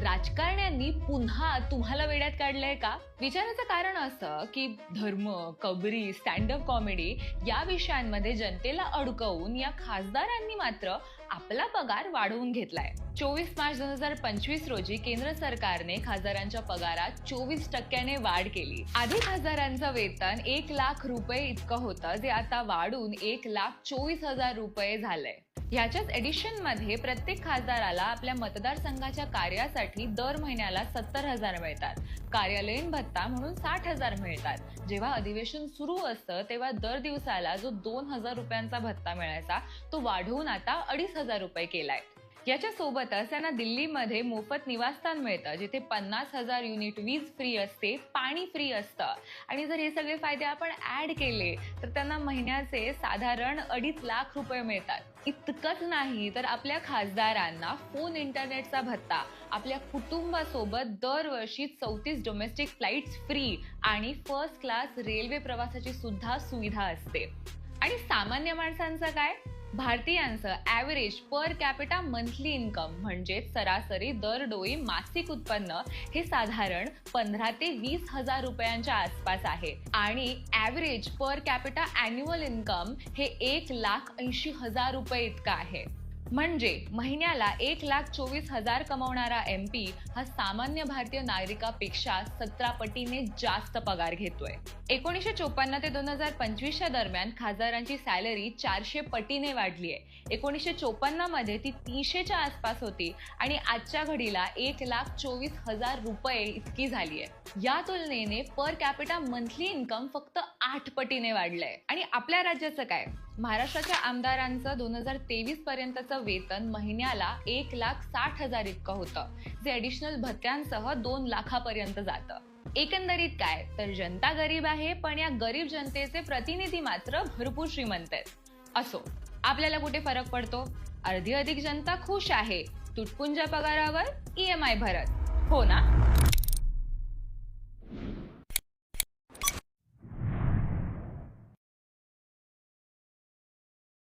राजकारण्यांनी पुन्हा तुम्हाला वेड्यात काढलंय का? विचाराचं कारण असं की धर्म कबरी स्टँडअप कॉमेडी या विषयांमध्ये जनतेला अडकवून या खासदारांनी मात्र आपला पगार वाढवून घेतलाय. चोवीस मार्च दोन हजार पंचवीस रोजी केंद्र सरकारने खासदारांच्या पगारात चोवीस टक्क्याने वाढ केली. आधी खासदारांचं वेतन एक लाख रुपये इतकं होतं जे आता वाढून एक लाख चोवीस हजार रुपये झालंय. ह्याच्याच एडिशनमध्ये प्रत्येक खासदाराला आपल्या मतदारसंघाच्या कार्यासाठी दर महिन्याला सत्तर हजार मिळतात. कार्यालयीन भत्ता म्हणून साठ हजार मिळतात. जेव्हा अधिवेशन सुरू असतं तेव्हा दर दिवसाला जो दोन हजार रुपयांचा भत्ता मिळायचा तो वाढवून आता अडीच हजार रुपये केलाय. याच्या सोबतच त्यांना दिल्लीमध्ये मोफत निवासस्थान मिळतं जिथे पन्नास हजार युनिट वीज फ्री असते पाणी फ्री असतं. आणि जर हे सगळे फायदे आपण ऍड केले तर त्यांना महिन्याचे साधारण अडीच लाख रुपये मिळतात. इतकंच नाही तर आपल्या खासदारांना फोन इंटरनेटचा भत्ता आपल्या कुटुंबासोबत दरवर्षी चौतीस डोमेस्टिक फ्लाईट्स फ्री आणि फर्स्ट क्लास रेल्वे प्रवासाची सुद्धा सुविधा असते. आणि सामान्य माणसांचं काय? भारतीयांचं average per capita monthly income म्हणजेच सरासरी दरडोई मासिक उत्पन्न हे साधारण पंधरा ते वीस हजार रुपयांच्या आसपास आहे. आणि average per capita annual income हे एक लाख ऐंशी हजार रुपये इतकं आहे. म्हणजे महिन्याला एक लाख चोवीस हजार कमवणारा एम पी हा सामान्य भारतीय नागरिकापेक्षा सतरा पटीने जास्त पगार घेतोय. एकोणीसशे चोपन्न ते दोन हजार पंचवीसच्या दरम्यान खासदारांची सॅलरी चारशे पटीने वाढली आहे एकोणीसशे चोपन्नमध्ये ती तीनशेच्या आसपास होती आणि आजच्या घडीला एक लाख चोवीस हजार रुपये इतकी झाली आहे या तुलनेने पर कॅपिटा मंथली इन्कम फक्त आठ पटीने वाढलंय. आणि आपल्या राज्याचं काय? महाराष्ट्राच्या आमदारांचं दोन हजार तेवीस पर्यंतचं वेतन महिन्याला एक लाख साठ हजार इतकं होतं. जे ॲडिशनल भत्त्यांसह दोन लाखापर्यंत जातं. एकंदरीत काय? तर जनता गरीब आहे पण या गरीब जनतेचे प्रतिनिधी मात्र भरपूर श्रीमंत आहेत. असो आपल्याला कुठे फरक पडतो? अर्धी अधिक जनता खुश आहे. तुटपुंजा पगारावर ई एम आय भरत. हो ना?